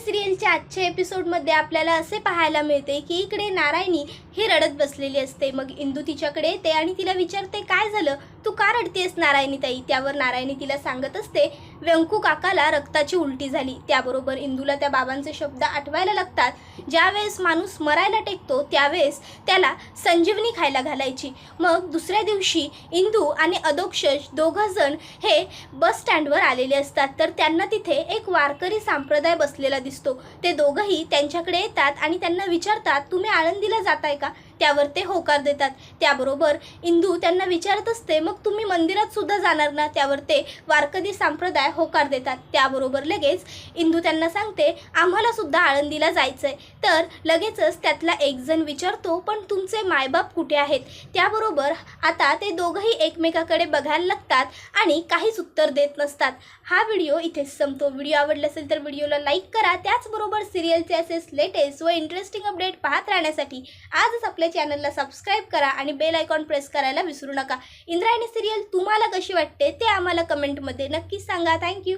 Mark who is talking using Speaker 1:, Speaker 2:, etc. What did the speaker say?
Speaker 1: सिरियलच्या आजच्या एपिसोडमध्ये आपल्याला असे पाहायला मिळते की इकडे नारायणी ही रडत बसलेली असते. मग इंदू तिच्याकडे येते आणि तिला विचारते काय झालं? तू का रडतेस नारायणी ताई? त्यावर नारायणी तिला सांगत असते व्यंकू काकाला रक्ताची उलटी झाली. त्याबरोबर इंदूला त्या बाबांचे शब्द आठवायला लागतात. ज्यावेळेस माणूस मरायला टेकतो त्यावेळेस त्याला संजीवनी खायला घालायची. मग दुसऱ्या दिवशी इंदू आणि अधोक्षज दोघंजण हे बस स्टँडवर आलेले असतात. तर त्यांना तिथे एक वारकरी संप्रदाय बसलेला दिसतो. ते दोघंही त्यांच्याकडे येतात आणि त्यांना विचारतात तुम्ही आळंदीला जाताय का? त्यावर ते होकार देतात. त्याबरोबर इंदू त्यांना विचारत असते मग तुम्ही मंदिरात सुद्धा जाणार ना? त्यावर ते वारकरी संप्रदाय होकार देतात. त्याबरोबर लगेच इंदू त्यांना सांगते आम्हाला सुद्धा आळंदीला जायचंय. तर लगेचच त्यातला एक जण विचारतो पण तुमचे मायबाप कुठे आहेत? त्याबरोबर आता ते दोघंही एकमेकाकडे बघायला लागतात आणि काहीच उत्तर देत नसतात. हा व्हिडिओ इथेच संपतो. व्हिडिओ आवडला असेल तर व्हिडिओला लाईक करा. त्याचबरोबर सिरियलचे असेच लेटेस्ट व इंटरेस्टिंग अपडेट पाहत राहण्यासाठी आजच आपल्या चॅनलला सबस्क्राईब करा आणि बेल आयकॉन प्रेस करायला विसरू नका. इंद्रायणी सिरियल तुम्हाला कशी वाटते ते आम्हाला कमेंटमध्ये नक्कीच सांगा. थँक्यू